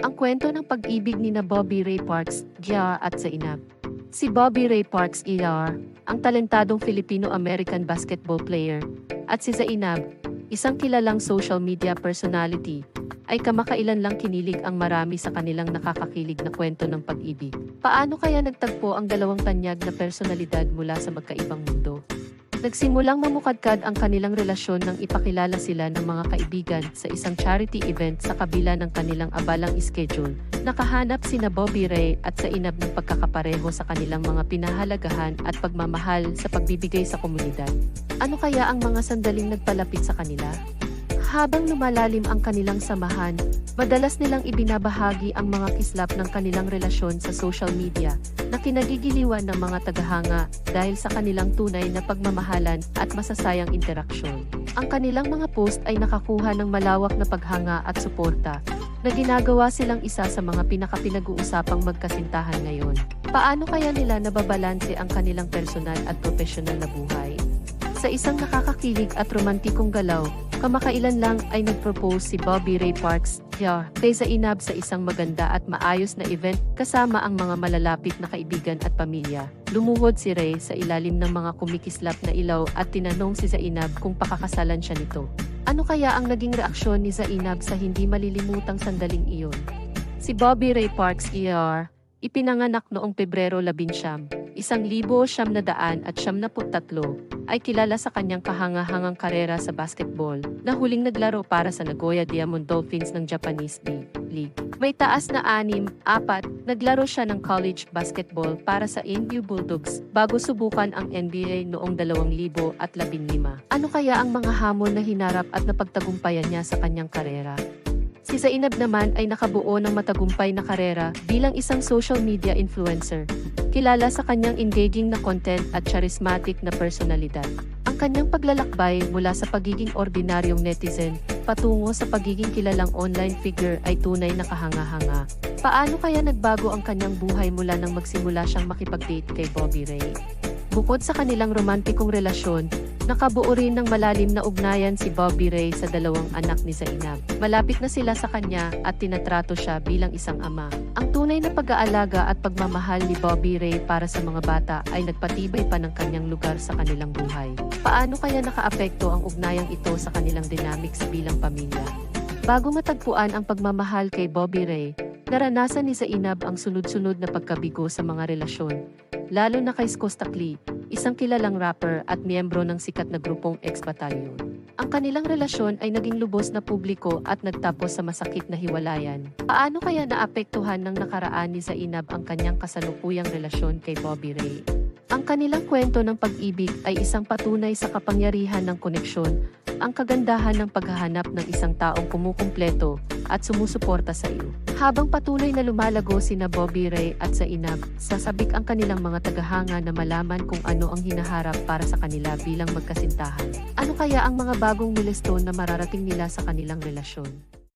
Ang kwento ng pag-ibig ni na Bobby Ray Parks, Gia at Zainab. Si Bobby Ray Parks ER, ang talentadong Filipino-American basketball player, at si Zainab, isang kilalang social media personality, ay kamakailan lang kinilig ang marami sa kanilang nakakakilig na kwento ng pag-ibig. Paano kaya nagtagpo ang dalawang tanyag na personalidad mula sa magkaibang mundo? Nagsimulang mamukadkad ang kanilang relasyon nang ipakilala sila ng mga kaibigan sa isang charity event sa kabila ng kanilang abalang schedule. Nakahanap sina Bobby Ray at sa inab ng pagkakapareho sa kanilang mga pinahalagahan at pagmamahal sa pagbibigay sa komunidad. Ano kaya ang mga sandaling nagpalapit sa kanila? Habang lumalalim ang kanilang samahan, madalas nilang ibinabahagi ang mga kislap ng kanilang relasyon sa social media na kinagigiliwan ng mga tagahanga dahil sa kanilang tunay na pagmamahalan at masasayang interaksyon. Ang kanilang mga post ay nakakuha ng malawak na paghanga at suporta na ginagawa silang isa sa mga pinakapinag-uusapang magkasintahan ngayon. Paano kaya nila nababalanse ang kanilang personal at profesional na buhay? Sa isang nakakakilig at romantikong galaw, Kamakailan lang ay nagpropose si Bobby Ray Parks, Jr. kay Zainab sa isang maganda at maayos na event kasama ang mga malalapit na kaibigan at pamilya. Lumuhod si Ray sa ilalim ng mga kumikislap na ilaw at tinanong si Zainab kung pakakasalan siya nito. Ano kaya ang naging reaksyon ni Zainab sa hindi malilimutang sandaling iyon? Si Bobby Ray Parks, Jr., ipinanganak noong Pebrero 19, 1973 ay kilala sa kanyang kahangahangang karera sa basketball na huling naglaro para sa Nagoya Diamond Dolphins ng Japanese League. May taas na anim, apat, naglaro siya ng college basketball para sa NU Bulldogs bago subukan ang NBA noong 2015. Ano kaya ang mga hamon na hinarap at napagtagumpayan niya sa kanyang karera? Si Zainab naman ay nakabuo ng matagumpay na karera bilang isang social media influencer. Kilala sa kanyang engaging na content at charismatic na personalidad. Ang kanyang paglalakbay mula sa pagiging ordinaryong netizen patungo sa pagiging kilalang online figure ay tunay na kahanga-hanga. Paano kaya nagbago ang kanyang buhay mula nang magsimula siyang makipag-date kay Bobby Ray? Bukod sa kanilang romantikong relasyon, nakabuo rin ng malalim na ugnayan si Bobby Ray sa dalawang anak ni Zainab. Malapit na sila sa kanya at tinatrato siya bilang isang ama. Ang tunay na pag-aalaga at pagmamahal ni Bobby Ray para sa mga bata ay nagpatibay pa ng kanyang lugar sa kanilang buhay. Paano kaya nakaapekto ang ugnayang ito sa kanilang dynamics bilang pamilya? Bago matagpuan ang pagmamahal kay Bobby Ray, naranasan ni Zainab ang sunod-sunod na pagkabigo sa mga relasyon, lalo na kay Skostakli, isang kilalang rapper at miyembro ng sikat na grupong X-Battalion. Ang kanilang relasyon ay naging lubos na publiko at nagtapos sa masakit na hiwalayan. Paano kaya naapektuhan ng nakaraan ni Zainab ang kanyang kasalukuyang relasyon kay Bobby Ray? Ang kanilang kwento ng pag-ibig ay isang patunay sa kapangyarihan ng koneksyon, ang kagandahan ng paghahanap ng isang taong kumukumpleto at sumusuporta sa iyo. Habang patuloy na lumalago sina Bobby Ray at Zainab, sasabik ang kanilang mga tagahanga na malaman kung ano ang hinaharap para sa kanila bilang magkasintahan. Ano kaya ang mga bagong milestone na mararating nila sa kanilang relasyon?